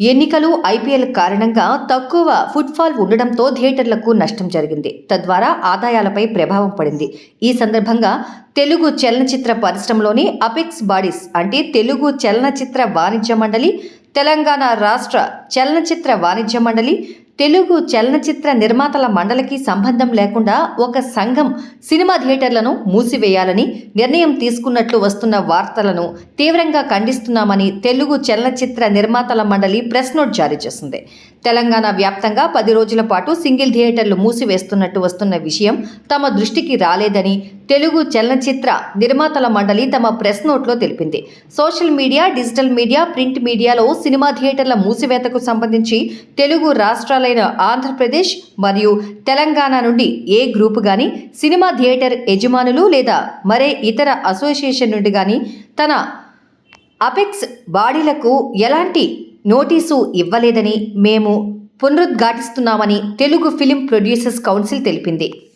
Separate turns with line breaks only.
ఎన్నికలు ఐపీఎల్ కారణంగా తక్కువ ఫుట్ఫాల్ ఉండడంతో థియేటర్లకు నష్టం జరిగింది. తద్వారా ఆదాయాలపై ప్రభావం పడింది. ఈ సందర్భంగా తెలుగు చలనచిత్ర పరిశ్రమలోని అపెక్స్ బాడీస్ అంటే తెలుగు చలనచిత్ర వాణిజ్య మండలి తెలంగాణ రాష్ట్ర చలనచిత్ర వాణిజ్య మండలి తెలుగు చలనచిత్ర నిర్మాతల మండలికి సంబంధం లేకుండా ఒక సంఘం సినిమా థియేటర్లను మూసివేయాలని నిర్ణయం తీసుకున్నట్లు వస్తున్న వార్తలను తీవ్రంగా ఖండిస్తున్నామని తెలుగు చలనచిత్ర నిర్మాతల మండలి ప్రెస్ నోట్ జారీ చేసింది. తెలంగాణ వ్యాప్తంగా పది రోజుల పాటు సింగిల్ థియేటర్లు మూసివేస్తున్నట్టు వస్తున్న విషయం తమ దృష్టికి రాలేదని తెలుగు చలనచిత్ర నిర్మాతల మండలి తమ ప్రెస్ నోట్లో తెలిపింది. Social media digital media print మీడియాలో సినిమా థియేటర్ల మూసివేతకు సంబంధించి తెలుగు రాష్ట్రాల రాష్ట్రాలైన ఆంధ్రప్రదేశ్ మరియు తెలంగాణ నుండి ఏ గ్రూపు కానీ సినిమా థియేటర్ యజమానులు లేదా మరే ఇతర అసోసియేషన్ నుండి కానీ తన అపెక్స్ బాడీలకు ఎలాంటి నోటీసు ఇవ్వలేదని మేము పునరుద్ఘాటిస్తున్నామని తెలుగు ఫిలిం ప్రొడ్యూసర్స్ కౌన్సిల్ తెలిపింది.